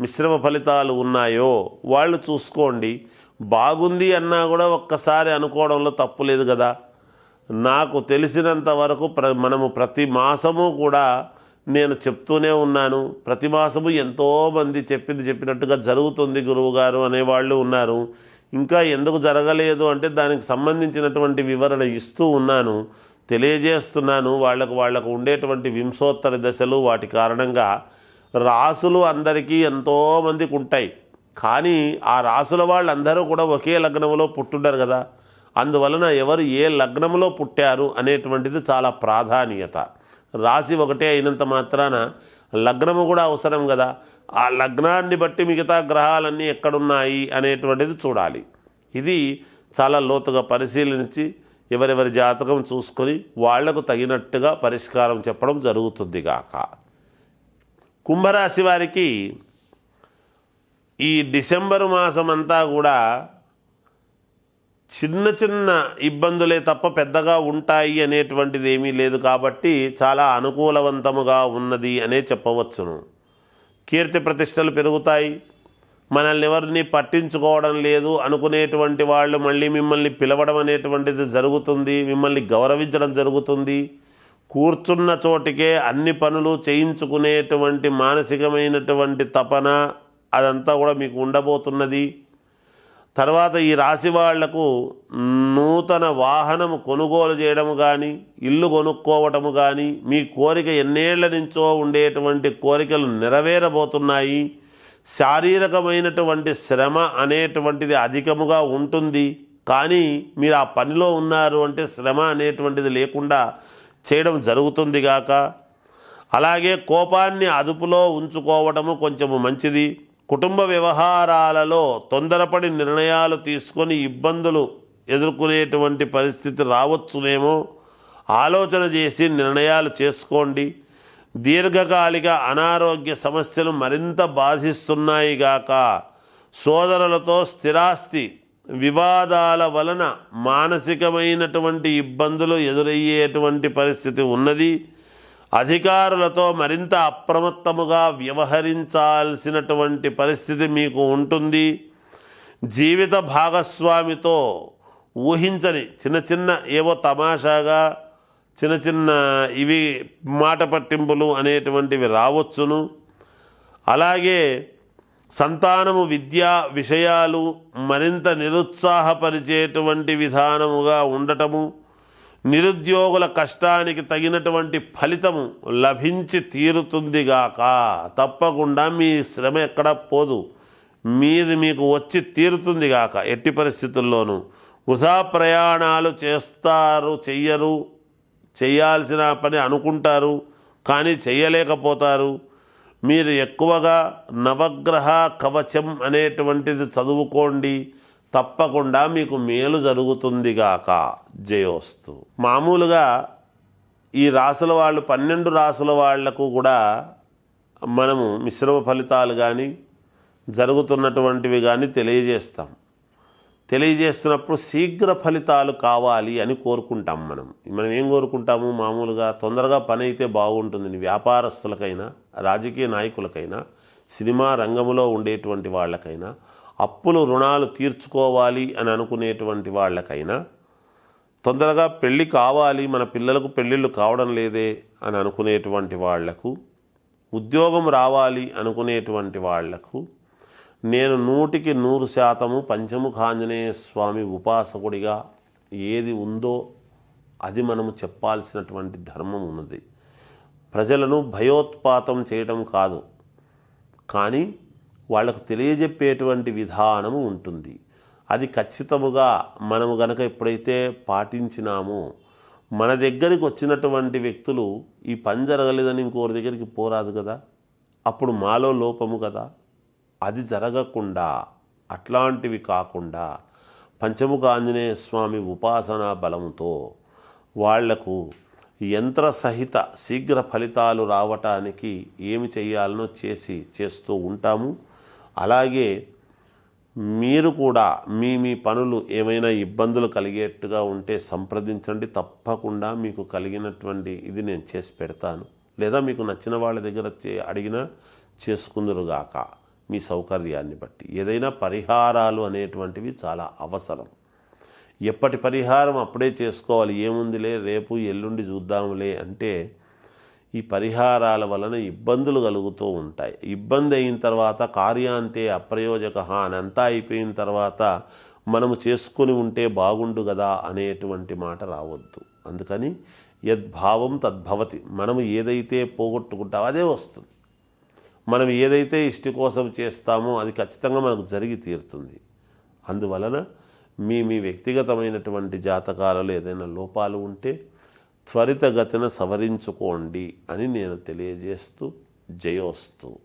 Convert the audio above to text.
మిశ్రమ ఫలితాలు ఉన్నాయో వాళ్ళు చూసుకోండి. బాగుంది అన్నా కూడా ఒక్కసారి అనుకోవడంలో తప్పు లేదు కదా. నాకు తెలిసినంత వరకు ప్ర మనము ప్రతి మాసము కూడా నేను చెప్తూనే ఉన్నాను. ప్రతి మాసము ఎంతోమంది చెప్పింది చెప్పినట్టుగా జరుగుతుంది గురువుగారు అనేవాళ్ళు ఉన్నారు. ఇంకా ఎందుకు జరగలేదు అంటే దానికి సంబంధించినటువంటి వివరణ ఇస్తూ ఉన్నాను. తెలియజేస్తున్నాను. వాళ్ళకు వాళ్ళకు ఉండేటువంటి వింశోత్తర దశలు వాటి కారణంగా రాసులు అందరికీ ఎంతోమందికి ఉంటాయి కానీ ఆ రాసుల వాళ్ళందరూ కూడా ఒకే లగ్నంలో పుట్టుండరు కదా. అందువలన ఎవరు ఏ లగ్నంలో పుట్టారు అనేటువంటిది చాలా ప్రాధాన్యత. రాశి ఒకటే అయినంత మాత్రాన లగ్నము కూడా అవసరం కదా. ఆ లగ్నాన్ని బట్టి మిగతా గ్రహాలన్నీ ఎక్కడున్నాయి అనేటువంటిది చూడాలి. ఇది చాలా లోతుగా పరిశీలించి ఎవరెవరి జాతకం చూసుకొని వాళ్ళకు తగినట్టుగా పరిష్కారం చెప్పడం జరుగుతుంది గాక. కుంభరాశి వారికి ఈ డిసెంబరు మాసం అంతా కూడా చిన్న చిన్న ఇబ్బందులే తప్ప పెద్దగా ఉంటాయి అనేటువంటిది ఏమీ లేదు కాబట్టి చాలా అనుకూలవంతముగా ఉన్నది అనే చెప్పవచ్చును. కీర్తి ప్రతిష్టలు పెరుగుతాయి. మనల్ని ఎవరిని పట్టించుకోవడం లేదు అనుకునేటువంటి వాళ్ళు మళ్ళీ మిమ్మల్ని పిలవడం అనేటువంటిది జరుగుతుంది. మిమ్మల్ని గౌరవించడం జరుగుతుంది. కూర్చున్న చోటికే అన్ని పనులు చేయించుకునేటువంటి మానసికమైనటువంటి తపన అదంతా కూడా మీకు ఉండబోతున్నది. తర్వాత ఈ రాశి వాళ్ళకు నూతన వాహనము కొనుగోలు చేయడం కానీ ఇల్లు కొనుక్కోవటము కానీ మీ కోరిక ఎన్నేళ్ళ నుంచో ఉండేటువంటి కోరికలు నెరవేరబోతున్నాయి. శారీరకమైనటువంటి శ్రమ అనేటువంటిది అధికముగా ఉంటుంది. కానీ మీరు ఆ పనిలో ఉన్నారు అంటే శ్రమ అనేటువంటిది లేకుండా చేయడం జరుగుతుంది గాక. అలాగే కోపాన్ని అదుపులో ఉంచుకోవడము కొంచెము మంచిది. కుటుంబ వ్యవహారాలలో తొందరపడి నిర్ణయాలు తీసుకొని ఇబ్బందులు ఎదుర్కొనేటువంటి పరిస్థితి రావచ్చునేమో. ఆలోచన చేసి నిర్ణయాలు చేసుకోండి. దీర్ఘకాలిక అనారోగ్య సమస్యలు మరింత బాధిస్తున్నాయి గాక. సోదరులతో స్థిరాస్తి వివాదాల వలన మానసికమైనటువంటి ఇబ్బందులు ఎదురయ్యేటువంటి పరిస్థితి ఉన్నది. అధికారులతో మరింత అప్రమత్తముగా వ్యవహరించాల్సినటువంటి పరిస్థితి మీకు ఉంటుంది. జీవిత భాగస్వామితో ఊహించని చిన్న చిన్న ఏవో తమాషాగా చిన్న చిన్న ఇవి మాట పట్టింపులు అనేటువంటివి రావచ్చును. అలాగే సంతానము విద్యా విషయాలు మరింత నిరుత్సాహపరిచేటువంటి విధానముగా ఉండటము నిరుద్యోగుల కష్టానికి తగినటువంటి ఫలితము లభించి తీరుతుందిగాక. తప్పకుండా మీ శ్రమ ఎక్కడ పోదు. మీది మీకు వచ్చి తీరుతుందిగాక. ఎట్టి పరిస్థితుల్లోనూ. వృధా ప్రయాణాలు చేస్తారు చెయ్యరు చేయాల్సిన పని అనుకుంటారు కానీ చేయలేకపోతారు మీరు ఎక్కువగా నవగ్రహ కవచం అనేటువంటిది చదువుకోండి. తప్పకుండా మీకు మేలు జరుగుతుందిగాక జయోస్తు. మామూలుగా ఈ రాసుల వాళ్ళు పన్నెండు రాసుల వాళ్ళకు కూడా మనము మిశ్రమ ఫలితాలు కానీ జరుగుతున్నటువంటివి కానీ తెలియజేస్తాం. తెలియజేస్తున్నప్పుడు శీఘ్ర ఫలితాలు కావాలి అని కోరుకుంటాం మనం. మనం ఏం కోరుకుంటాము? మామూలుగా తొందరగా పని అయితే బాగుంటుంది వ్యాపారస్తులకైనా రాజకీయ నాయకులకైనా సినిమా రంగంలో ఉండేటువంటి వాళ్ళకైనా అప్పులు రుణాలు తీర్చుకోవాలి అని అనుకునేటువంటి వాళ్ళకైనా తొందరగా పెళ్ళి కావాలి మన పిల్లలకు పెళ్ళిళ్ళు కావడం లేదే అని అనుకునేటువంటి వాళ్ళకు ఉద్యోగం రావాలి అనుకునేటువంటి వాళ్ళకు నేను నూటికి నూరు శాతము పంచముఖాంజనేయ స్వామి ఉపాసకుడిగా ఏది ఉందో అది మనము చెప్పాల్సినటువంటి ధర్మం ఉన్నది. ప్రజలను భయోత్పాతం చేయడం కాదు. కానీ వాళ్ళకు తెలియజెప్పేటువంటి విధానము ఉంటుంది. అది ఖచ్చితముగా మనము గనక ఎప్పుడైతే పాటించినామో మన దగ్గరికి వచ్చినటువంటి వ్యక్తులు ఈ పని జరగలేదని ఇంకోరి దగ్గరికి పోరాదు కదా? అప్పుడు మాలో లోపము కదా? అది జరగకుండా అట్లాంటివి కాకుండా పంచముఖ ఆంజనేయ స్వామి ఉపాసనా బలముతో వాళ్ళకు యంత్ర సహిత శీఘ్ర ఫలితాలు రావటానికి ఏమి చేయాలనో చేసి చేస్తూ ఉంటాము. అలాగే మీరు కూడా మీ మీ పనులు ఏమైనా ఇబ్బందులు కలిగేట్టుగా ఉంటే సంప్రదించండి. తప్పకుండా మీకు కలిగినటువంటి ఇది నేను చేసి పెడతాను. లేదా మీకు నచ్చిన వాళ్ళ దగ్గర చే అడిగినా చేసుకుందరుగాక. మీ సౌకర్యాన్ని బట్టి. ఏదైనా పరిహారాలు అనేటువంటివి చాలా అవసరం. ఎప్పటి పరిహారం అప్పుడే చేసుకోవాలి. ఏముందిలే రేపు ఎల్లుండి చూద్దాంలే అంటే ఈ పరిహారాల వలన ఇబ్బందులు కలుగుతూ ఉంటాయి. ఇబ్బంది అయిన తర్వాత కార్యాంతే అప్రయోజక అనంతా అయిపోయిన తర్వాత మనము చేసుకొని ఉంటే బాగుండు కదా అనేటువంటి మాట రావద్దు. అందుకని యద్భావం తద్భవతి. మనము ఏదైతే పోగొట్టుకుంటామో అదే వస్తుంది. మనం ఏదైతే ఇష్టి కోసం చేస్తామో అది ఖచ్చితంగా మనకు జరిగి తీరుతుంది. అందువలన మీ మీ వ్యక్తిగతమైనటువంటి జాతకాలలో ఏదైనా లోపాలు ఉంటే త్వరితగతిన సవరించుకోండి అని నేను తెలియజేస్తూ జయోస్తు.